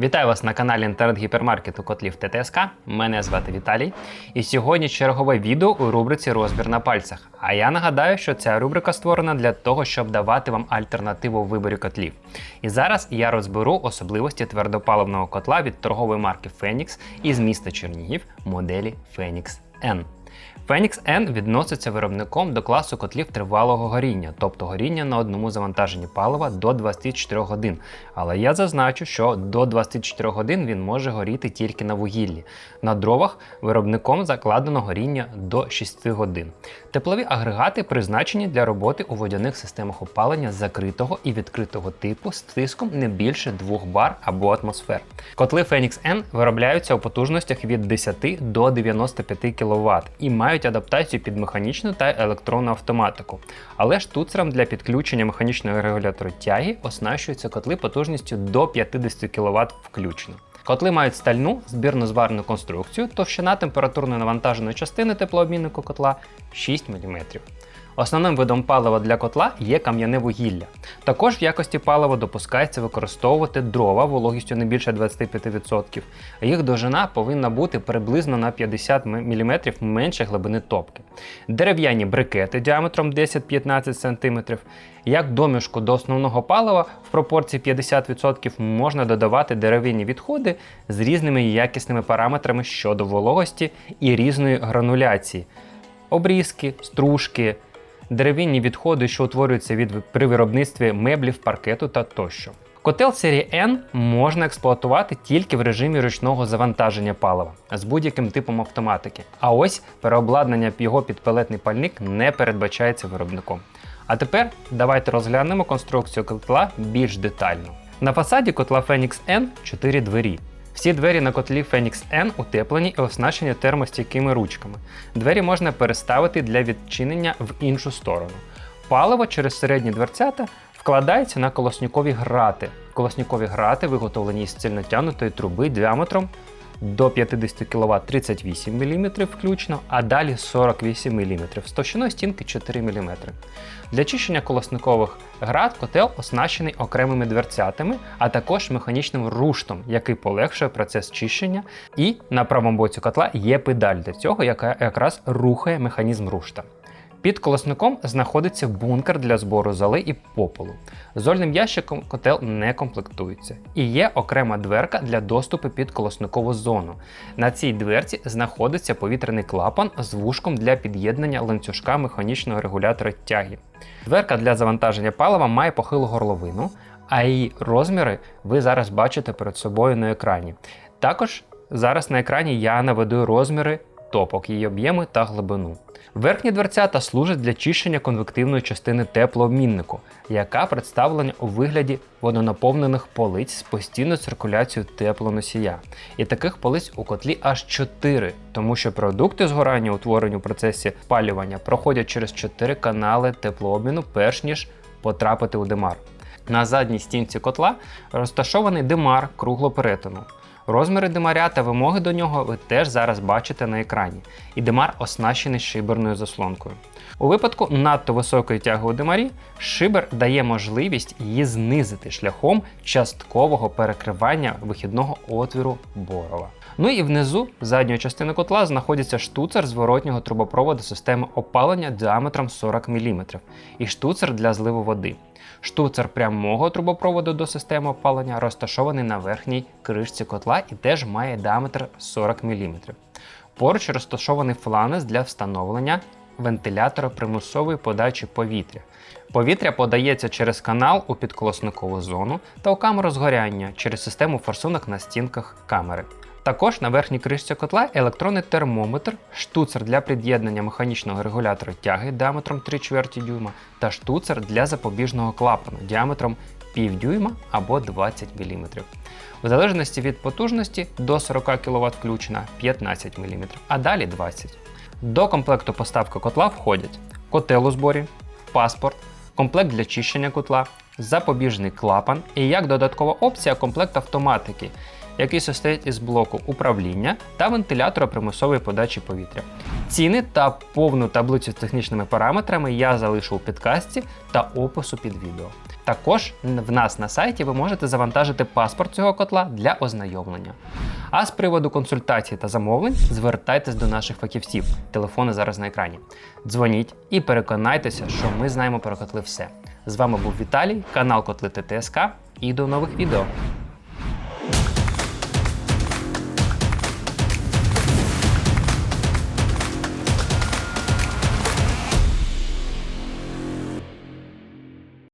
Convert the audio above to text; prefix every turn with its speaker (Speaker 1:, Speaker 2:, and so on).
Speaker 1: Вітаю вас на каналі інтернет-гіпермаркету котлів ТТСК. Мене звати Віталій. І сьогодні чергове відео у рубриці Розбір на пальцях. А я нагадаю, що ця рубрика створена для того, щоб давати вам альтернативу в виборі котлів. І зараз я розберу особливості твердопаливного котла від торгової марки Phoenix із міста Чернігів моделі Phoenix N. Phoenix N відноситься виробником до класу котлів тривалого горіння, тобто горіння на одному завантаженні палива до 24 годин. Але я зазначу, що до 24 годин він може горіти тільки на вугіллі. На дровах виробником закладено горіння до 6 годин. Теплові агрегати призначені для роботи у водяних системах опалення закритого і відкритого типу з тиском не більше 2 бар або атмосфер. Котли Phoenix N виробляються у потужностях від 10 до 95 кВт і мають адаптацію під механічну та електронну автоматику. Але штуцером для підключення механічного регулятора тяги оснащуються котли потужністю до 50 кВт включно. Котли мають стальну збірно-зварну конструкцію, товщина температурно навантаженої частини теплообміннику котла 6 мм. Основним видом палива для котла є кам'яне вугілля. Також в якості палива допускається використовувати дрова вологістю не більше 25%. Їх довжина повинна бути приблизно на 50 мм менше глибини топки. Дерев'яні брикети діаметром 10-15 см. Як домішку до основного палива в пропорції 50% можна додавати дерев'яні відходи з різними якісними параметрами щодо вологості і різної грануляції. Обрізки, стружки, дерев'яні відходи, що утворюються від при виробництві меблів, паркету та тощо. Котел серії N можна експлуатувати тільки в режимі ручного завантаження палива з будь-яким типом автоматики. А ось переобладнання його під пелетний пальник не передбачається виробником. А тепер давайте розглянемо конструкцію котла більш детально. На фасаді котла Phoenix N 4 двері. Всі двері на котлі Phoenix N утеплені і оснащені термостійкими ручками. Двері можна переставити для відчинення в іншу сторону. Паливо через середні дверцята вкладається на колоснікові грати. Колоснікові грати виготовлені із цільнотягнутої труби діаметром до 50 кВт 38 мм включно, а далі 48 мм з товщиною стінки 4 мм. Для чищення колосникових град котел оснащений окремими дверцятами, а також механічним руштом, який полегшує процес чищення. І на правому боці котла є педаль для цього, яка якраз рухає механізм рушта. Під колосником знаходиться бункер для збору золи і попелу. Зольним ящиком котел не комплектується. І є окрема дверка для доступу під колосникову зону. На цій дверці знаходиться повітряний клапан з вушком для під'єднання ланцюжка механічного регулятора тяги. Дверка для завантаження палива має похилу горловину, а її розміри ви зараз бачите перед собою на екрані. Також зараз на екрані я наведу розміри топок, її об'єми та глибину. Верхні дверцята служать для чищення конвективної частини теплообміннику, яка представлена у вигляді водонаповнених полиць з постійною циркуляцією теплоносія. І таких полиць у котлі аж 4, тому що продукти згорання, утворені у процесі спалювання, проходять через 4 канали теплообміну, перш ніж потрапити у димар. На задній стінці котла розташований димар круглого перетину. Розміри димаря та вимоги до нього ви теж зараз бачите на екрані, і димар оснащений шиберною заслонкою. У випадку надто високої тяги у димарі, шибер дає можливість її знизити шляхом часткового перекривання вихідного отвіру борова. Ну і внизу задньої частини котла знаходиться штуцер зворотнього трубопроводу системи опалення діаметром 40 мм і штуцер для зливу води. Штуцер прямого трубопроводу до системи опалення розташований на верхній кришці котла і теж має діаметр 40 мм. Поруч розташований фланець для встановлення вентилятора примусової подачі повітря. Повітря подається через канал у підколосникову зону та у камеру згоряння через систему форсунок на стінках камери. Також на верхній кришці котла електронний термометр, штуцер для під'єднання механічного регулятора тяги діаметром 3 чверті дюйма та штуцер для запобіжного клапану діаметром пів або 20 мм. В залежності від потужності до 40 кВт включена 15 мм, а далі 20 До комплекту поставки котла входять котел у зборі, паспорт, комплект для чищення котла, запобіжний клапан і як додаткова опція комплект автоматики, який состоїть із блоку управління та вентилятора примусової подачі повітря. Ціни та повну таблицю з технічними параметрами я залишу у підкасті та опису під відео. Також в нас на сайті ви можете завантажити паспорт цього котла для ознайомлення. А з приводу консультацій та замовлень звертайтесь до наших фахівців. Телефони зараз на екрані. Дзвоніть і переконайтеся, що ми знаємо про котли все. З вами був Віталій, канал Котлити ТСК і до нових відео.